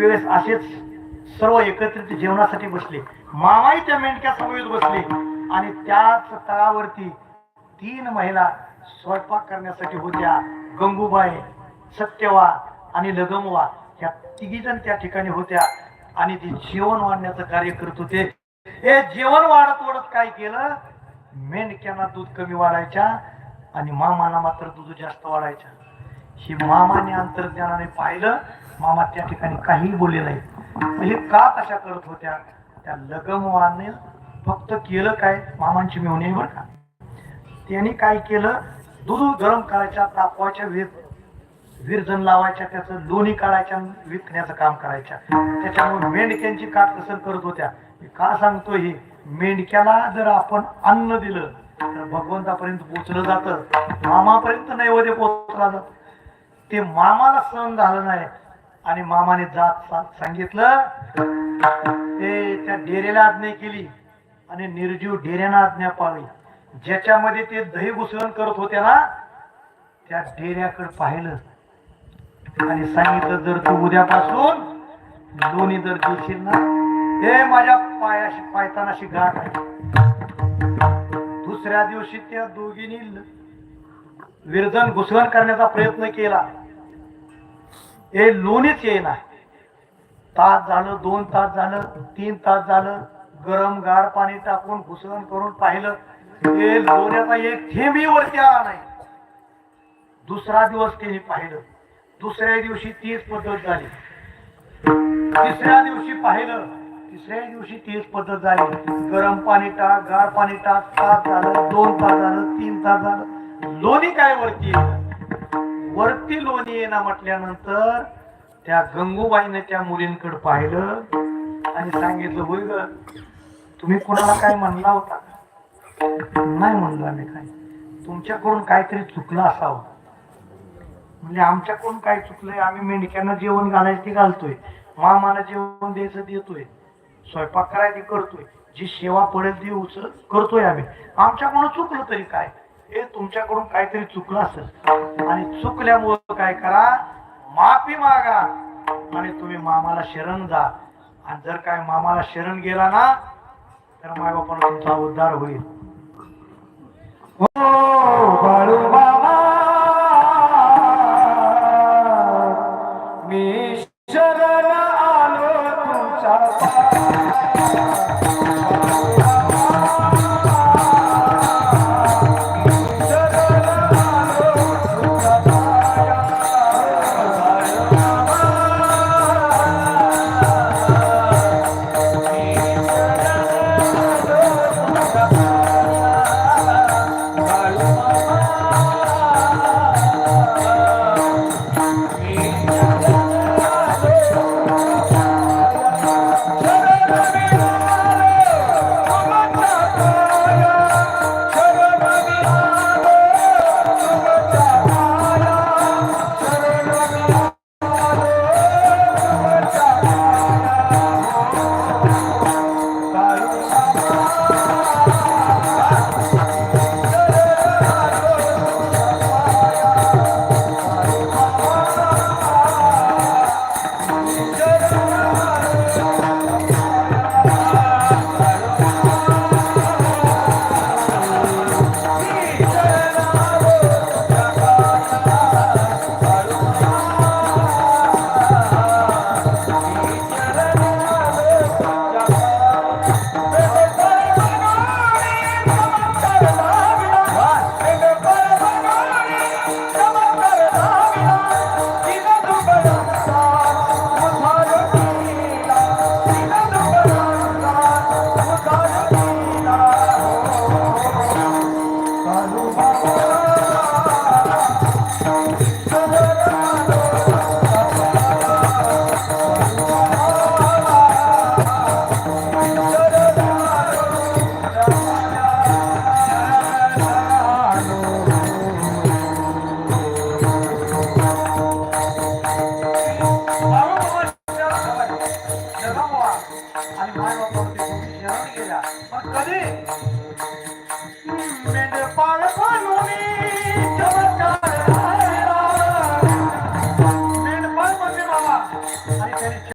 वेळेस असेच सर्व एकत्रित जेवणासाठी बसले. मामाही त्या मेंढक्या समवेत बसले. आणि त्याच तळावरती तीन महिला स्वयंपाक करण्यासाठी होत्या. गंगूबाई सत्यवा आणि लगमवा ह्या तिघी जण त्या ठिकाणी होत्या. आणि ते जेवण वाढण्याचं कार्य करत होते. हे जेवण वाढत वाढत काय केलं? मेंढक्यांना दूध कमी वाढायच्या आणि मामाला मात्र दूध जास्त वाढायच्या. ही मामाने अंतर्ज्ञानाने पाहिलं. मामा त्या ठिकाणी काहीही बोलले नाही. म्हणजे का तशा करत होत्या? त्या लगमवाने फक्त केलं काय? मामांची मिळवणी बरं का. त्यांनी काय केलं? दूध गरम करायच्या तापवायच्या वीर लावायच्या त्याचं लोणी काढायच्या विकण्याचं काम करायच्या. त्याच्यामुळे मेंढक्यांची काटकसर करत होत्या. का सांगतो हे? मेंढक्याला जर आपण अन्न दिलं तर भगवंतापर्यंत पोचलं जातं. मामापर्यंत नैवेद्य पोचला जात. ते मामाला सहन झालं नाही. आणि मामाने जात सांगितलं ते त्या डेरेला आज्ञा केली आणि निर्जीव डेऱ्यानं आज्ञा पाळली. ज्याच्यामध्ये ते दही घुसळण करत होते ना त्या डेऱ्याकडे पाहिलं. आणि सांगितलं जर तू उद्यापासून दोन्ही जर देशील ना हे माझ्या पायाशी पायतानाशी गाठ आहे. दुसऱ्या दिवशी त्या दोघींनी विरजन घुसळण करण्याचा प्रयत्न केला. हे लोणीच येईना. तास झालं दोन तास झालं तीन तास झालं गरम गार पाणी टाकून घुसळण करून पाहिलं. हे लोण्याचा एक थेंबी वरती आला नाही. दुसरा दिवस त्यांनी पाहिलं. दुसऱ्या दिवशी तीच पद्धत झाली. तिसऱ्या दिवशी पाहिलं. तिसऱ्या दिवशी तीच पद्धत झाली. गरम पाणी टाक गार पाणी टाक. तास झालं दोन तास झालं तीन तास झालं. लोणी काय वरती येईल वरती लोणी येणार म्हटल्यानंतर त्या गंगूबाईने त्या मुलींकडे पाहिलं आणि सांगितलं होय ग तुम्ही कोणाला काय म्हणला होता? नाही म्हणला मी काय. तुमच्याकडून काहीतरी चुकलं असावं. म्हणजे आमच्याकडून काय चुकलंय? आम्ही मेंढक्यांना जेवण घालायचं ते घालतोय. मामाला जेवण द्यायचं देतोय. स्वयंपाक करायचं करतोय. जी सेवा पडेल ती उचल करतोय आम्ही. आमच्याकडून चुकलं तरी काय? हे तुमच्याकडून काहीतरी चुकलं असेल. आणि चुकल्यामुळं काय करा माफी मागा आणि तुम्ही मामाला शरण जा. आणि जर काय मामाला शरण गेला ना तर मायबापाला तुमचा उद्धार होईल. हो! Vamos, vamos.